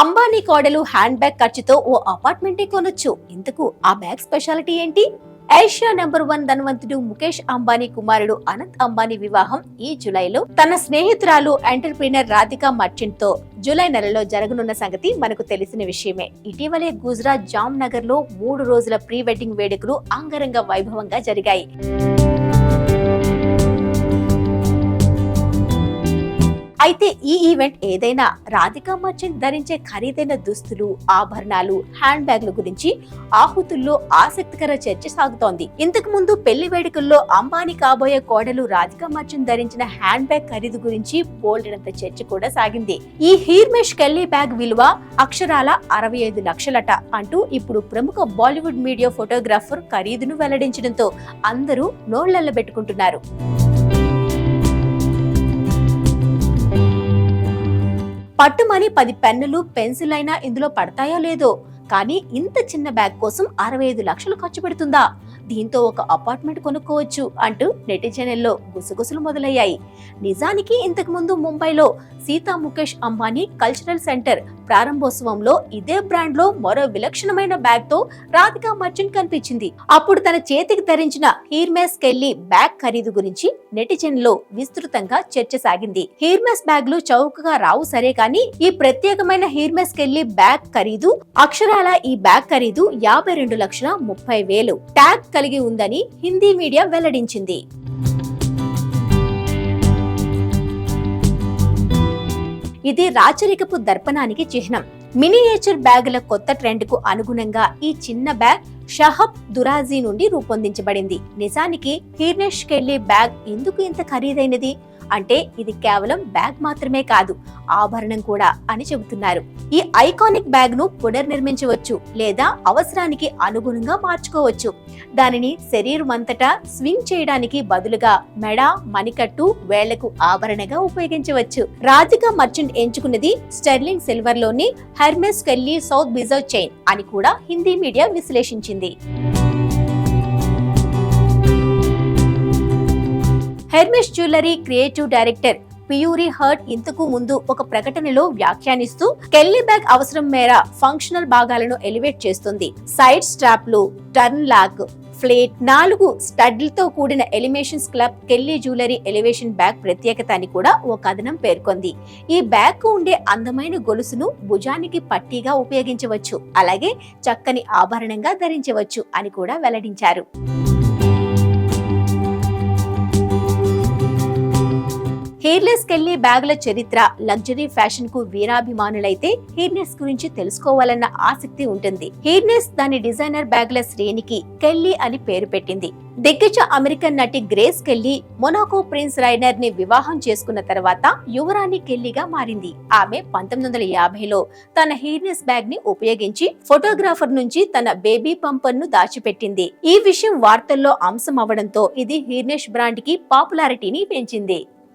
అంబానీ కోడలు hand bag ఖర్చుతో ఓ అపార్ట్మెంటే కొనొచ్చు. ఇందుకు ఆ బ్యాగ్ స్పెషాలిటీ ఏంటి? ఏషియా నెంబర్ వన్ ధనవంతుడు ముఖేష్ అంబానీ కుమారుడు అనంత్ అంబానీ వివాహం ఈ జులైలో. తన స్నేహితురాలు ఎంటర్ప్రీనర్ రాధికా మర్చెంట్తో జూలై నెలలో జరగనున్న సంగతి మనకు తెలిసిన విషయమే. ఇటీవలే గుజరాత్ జామ్ నగర్లో మూడు రోజుల ప్రీ వెడ్డింగ్ వేడుకలు అంగరంగ వైభవంగా జరిగాయి. అయితే ఈ ఈవెంట్ ఏదైనా రాధికా మర్చెంట్ ధరించే ఖరీదైన దుస్తులు ఆభరణాలు హ్యాండ్ బ్యాగ్ల గురించి ఆహుతుల్లో ఆసక్తికర చర్చ సాగుతోంది. ఇంతకు ముందు పెళ్ళి వేడుకల్లో అంబానీ కాబోయే కోడలు రాధికా మర్చెంట్ ధరించిన హ్యాండ్ బ్యాగ్ ఖరీదు గురించి బోల్డెనంత చర్చ కూడా సాగింది. ఈ హీర్మేష్ కెల్లీ బ్యాగ్ విలువ అక్షరాల అరవై ఐదు లక్షలట అంటూ ఇప్పుడు ప్రముఖ బాలీవుడ్ మీడియా ఫోటోగ్రాఫర్ ఖరీదును వెల్లడించడంతో అందరూ నోళ్ళల్ల పట్టుమని పది పెన్నులు పెన్సిల్ అయినా ఇందులో పడతాయో లేదో? కానీ ఇంత చిన్న బ్యాగ్ కోసం అరవై ఐదు లక్షలు ఖర్చు పెడుతుందా? దీంతో ఒక అపార్ట్మెంట్ కొనుక్కోవచ్చు అంటూ నెటిజన్లలో గుసగుసలు మొదలయ్యాయి. నిజానికి ఇంతకు ముందు ముంబైలో సీతా ముఖేష్ అంబానీ కల్చరల్ సెంటర్ ప్రారంభోత్సవంలో ఇదే బ్రాండ్లో మరో విలక్షణమైన బ్యాగ్తో రాధికా మర్చెంట్ కనిపించింది. అప్పుడు తన చేతికి ధరించిన హీర్మెస్ కెళ్ళి బ్యాగ్ ఖరీదు గురించి నెటిజన్లో విస్తృతంగా చర్చ సాగింది. హీర్మెస్ బ్యాగ్లు చౌకగా రావు సరే కానీ ఈ ప్రత్యేకమైన హీర్మెస్ కెళ్ళి బ్యాగ్ ఖరీదు అక్షరాల ఈ బ్యాగ్ ఖరీదు యాభై రెండు లక్షల ముప్పై వేలు. ట్యాగ్ కలిగి ఉందని హిందీ మీడియా వెల్లడించింది. ఇది రాచరికపు దర్పణానికి చిహ్నం. మినియేచర్ బ్యాగుల కొత్త ట్రెండ్కు అనుగుణంగా ఈ చిన్న బ్యాగ్ షహబ్ దురాజీ నుండి రూపొందించబడింది. నిజానికి హీర్నెష్ కెళ్ళి బ్యాగ్ ఎందుకు ఇంత ఖరీదైనది? అంటే ఇది కేవలం బ్యాగ్ మాత్రమే కాదు ఆభరణం కూడా అని చెబుతున్నారు. ఈ ఐకానిక్ బ్యాగ్ను పునర్నిర్మించవచ్చు లేదా అవసరానికి అనుగుణంగా మార్చుకోవచ్చు. దానిని శరీరం అంతటా స్వింగ్ చేయడానికి బదులుగా మెడ మణికట్టు వేళ్ళకు ఆభరణగా ఉపయోగించవచ్చు. రాధికా మర్చెంట్ ఎంచుకున్నది స్టెర్లింగ్ సిల్వర్లోని హెర్మెస్ కెల్లీ సౌత్ బిజర్ చైన్ అని కూడా Hindi media విశ్లేషించింది. Hermes jewellery creative director Pierre Hardy ఇంతకు ముందు ఒక ప్రకటనలో వ్యాఖ్యానిస్తూ కెల్లీ బ్యాగ్ అవసరం మేర ఫంక్షనల్ భాగాలను ఎలివేట్ చేస్తుంది. సైడ్ స్ట్రాప్లు టర్న్ లాక్ ఫ్లేట్ నాలుగు స్టడ్లతో కూడిన ఎలిమేషన్స్ club Kelly jewellery elevation bag ప్రత్యేకత అని కూడా ఓ కథనం పేర్కొంది. ఈ బ్యాగ్కు ఉండే అందమైన గొలుసును భుజానికి పట్టీగా ఉపయోగించవచ్చు. అలాగే చక్కని ఆభరణంగా ధరించవచ్చు అని కూడా వెల్లడించారు. హెయిర్లెస్ కెళ్ళి బ్యాగుల చరిత్ర లగ్జరీ ఫ్యాషన్కు వీరాభిమానులైతే హెయిర్నెస్ గురించి తెలుసుకోవాలన్న ఆసక్తి ఉంటుంది. హెయిర్నెస్ దాని డిజైనర్ బ్యాగుల శ్రేణికి కెల్లీ అని పేరు పెట్టింది. దిగ్గజ అమెరికన్ నటి గ్రేస్ కెల్లీ మొనాకో ప్రిన్స్ రైనర్ని వివాహం చేసుకున్న తర్వాత యువరాణి కెల్లీగా మారింది. ఆమె పంతొమ్మిది వందల యాభైలో తన హెయిర్నెస్ బ్యాగ్ని ఉపయోగించి ఫోటోగ్రాఫర్ నుంచి తన బేబీ పంపర్ను దాచిపెట్టింది. ఈ విషయం వార్తల్లో అంశం అవడంతో ఇది హీర్నెష్ బ్రాండ్కి పాపులారిటీని పెంచింది.